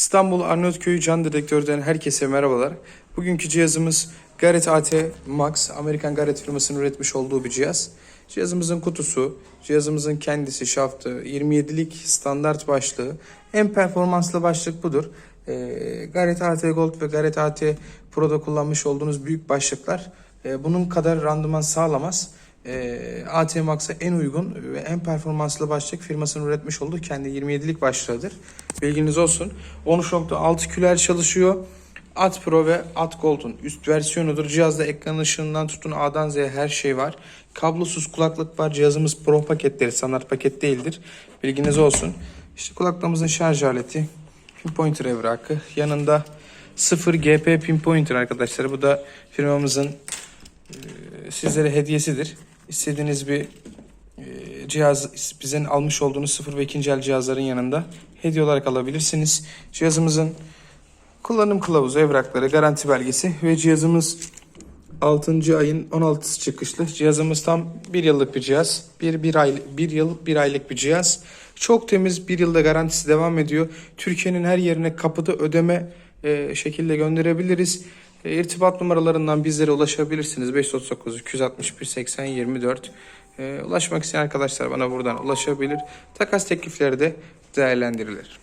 İstanbul Arnavutköy Can Dedektör'den herkese merhabalar. Bugünkü cihazımız Garrett AT Max, Amerikan Garrett firmasının üretmiş olduğu bir cihaz. Cihazımızın kutusu, cihazımızın kendisi, şaftı, 27'lik standart başlığı. En performanslı başlık budur. Ee, Garrett AT Gold ve Garrett AT Pro'da kullanmış olduğunuz büyük başlıklar e, bunun kadar randıman sağlamaz. E, AT Max'a en uygun ve en performanslı başlık firmasının üretmiş olduğu kendi 27'lik başlığıdır. Bilginiz olsun. 13.6 küler çalışıyor. At Pro ve At Gold'un üst versiyonudur. Cihazda ekran ışığından tutun A'dan Z'ye her şey var. Kablosuz kulaklık var. Cihazımız Pro paketleri, standart paket değildir. Bilginiz olsun. İşte kulaklığımızın şarj aleti, pinpointer evrakı, yanında 0 GP pinpointer arkadaşlar. Bu da firmamızın e, sizlere hediyesidir. İstediğiniz bir e, cihaz bizden almış olduğunuz sıfır ve ikinci el cihazların yanında hediye olarak alabilirsiniz. Cihazımızın kullanım kılavuzu, evrakları, garanti belgesi ve cihazımız 6. ayın 16'sı çıkışlı. Cihazımız tam bir yıllık bir cihaz. Bir, bir, ay, bir yıl, bir aylık bir cihaz. Çok temiz, bir yılda garantisi devam ediyor. Türkiye'nin her yerine kapıda ödeme e, şekilde gönderebiliriz. E, irtibat numaralarından bizlere ulaşabilirsiniz. 539 261 80 24. E, ulaşmak isteyen arkadaşlar bana buradan ulaşabilir. Takas teklifleri de değerlendirilir.